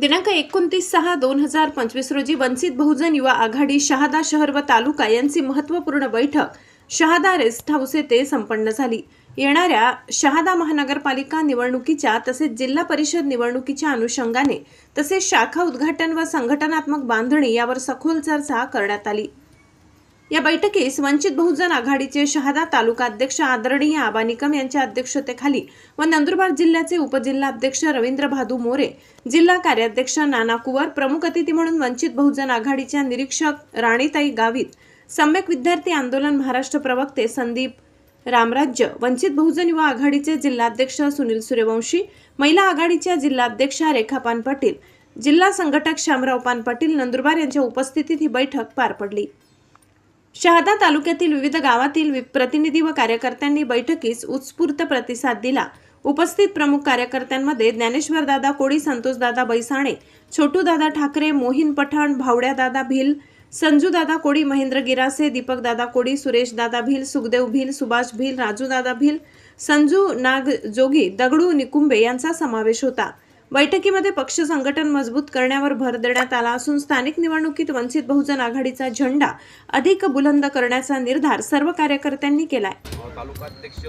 दिनांक एकोणतीस सहा दोन हजार पंचवीस रोजी वंचित बहुजन युवा आघाडी शहादा शहर व तालुका यांची महत्त्वपूर्ण बैठक शहादा रेस्ट हाऊस येथे संपन्न झाली. येणाऱ्या शहादा महानगरपालिका निवडणुकीच्या तसेच जिल्हा परिषद निवडणुकीच्या अनुषंगाने तसेच शाखा उद्घाटन व संघटनात्मक बांधणी यावर सखोल चर्चा करण्यात आली. या बैठकीस वंचित बहुजन आघाडीचे शहादा तालुका अध्यक्ष आदरणीय आबा निकम यांच्या अध्यक्षतेखाली व नंदुरबार जिल्ह्याचे उपजिल्हाध्यक्ष रवींद्र भादू मोरे जिल्हा कार्याध्यक्ष नाना कुवर प्रमुख अतिथी म्हणून वंचित बहुजन आघाडीच्या निरीक्षक राणीताई गावित सम्यक विद्यार्थी आंदोलन महाराष्ट्र प्रवक्ते संदीप रामराज्य वंचित बहुजन युवा आघाडीचे जिल्हाध्यक्ष सुनील सूर्यवंशी महिला आघाडीच्या जिल्हाध्यक्षा रेखापान पाटील जिल्हा संघटक श्यामराव पान पाटील नंदुरबार यांच्या उपस्थितीत ही बैठक पार पडली. शहादा तालुक्यातील विविध गावातील वि- प्रतिनिधी व कार्यकर्त्यांनी बैठकीस उत्स्फूर्त प्रतिसाद दिला. उपस्थित प्रमुख कार्यकर्त्यांमध्ये ज्ञानेश्वर दादा कोळी संतोषदादा बैसाणे छोटू दादा ठाकरे मोहिन पठाण भावड्या दादा भिल संजू दादा कोळी महेंद्र गिरासे दीपक दादा कोळी सुरेश दादा भिल सुखदेव भिल सुभाष भिल राजूदादा भिल संजू नाग जोगी दगडू निकुंबे यांचा समावेश होता. बैठकीमध्ये पक्ष संघटन मजबूत करण्यावर भर देण्यात आला असून स्थानिक निवडणुकीत वंचित बहुजन आघाडीचा झेंडा अधिक बुलंद करण्याचा निर्धार सर्व कार्यकर्त्यांनी केलाय. तालुका अध्यक्ष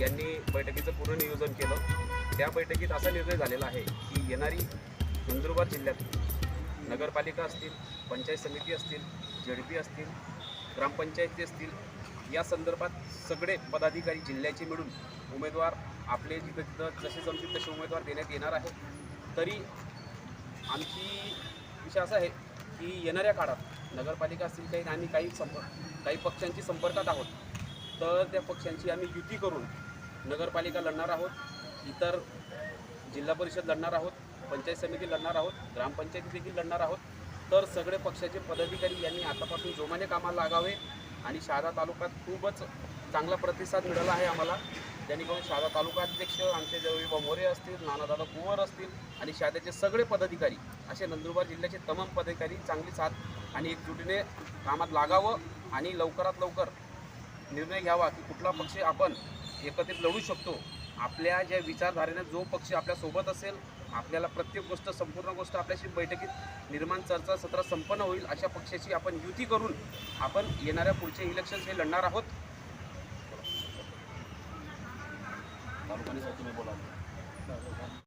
यांनी बैठकीचं पूर्ण नियोजन केलं. त्या बैठकीत असा निर्णय झालेला आहे की येणारी नंदुरबार जिल्ह्यात नगरपालिका असतील पंचायत समिती असतील झेडपी असतील ग्रामपंचायती असतील या संदर्भात सगळे पदाधिकारी जिल्ह्याचे मिळून उमेदवार आपले जिथं तिथं जसे जमतील तसे उमेदवार देण्यात येणार आहे तरी आमची विषय असा आहे की येणाऱ्या काळात नगरपालिका असतील काही आणि काही संप काही पक्षांची संपर्कात आहोत. तर त्या पक्षांची आम्ही युती करून नगरपालिका लढणार आहोत इतर जिल्हा परिषद लढणार आहोत पंचायत समिती लढणार आहोत ग्रामपंचायती देखील लढणार आहोत. तर सगळे पक्षाचे पदाधिकारी यांनी आतापासून जोमाने कामाला लागावे. आणि शहादा तालुक्यात खूपच चांगला प्रतिसाद मिळाला आहे आम्हाला. जेणेकरून शहादा तालुका अध्यक्ष आमचे जवळ मोरे असतील नानादादा कुंवर असतील आणि शहाद्याचे सगळे पदाधिकारी असे नंदुरबार जिल्ह्याचे तमाम पदाधिकारी चांगली साथ आणि एकजुटीने कामात लागावं आणि लवकरात लवकर निर्णय घ्यावा की कुठला पक्ष आपण एकत्रित लढू शकतो. आपल्या ज्या विचारधारेने जो पक्ष आपल्यासोबत असेल आपल्याला प्रत्येक गोष्ट संपूर्ण गोष्ट आपल्याशी बैठकीत निर्माण चर्चा सत्र संपन्न होईल अशा पक्षाची आपण युती करून आपण येणाऱ्या पुढचे इलेक्शन्स हे लढणार आहोत. तुम्ही बोला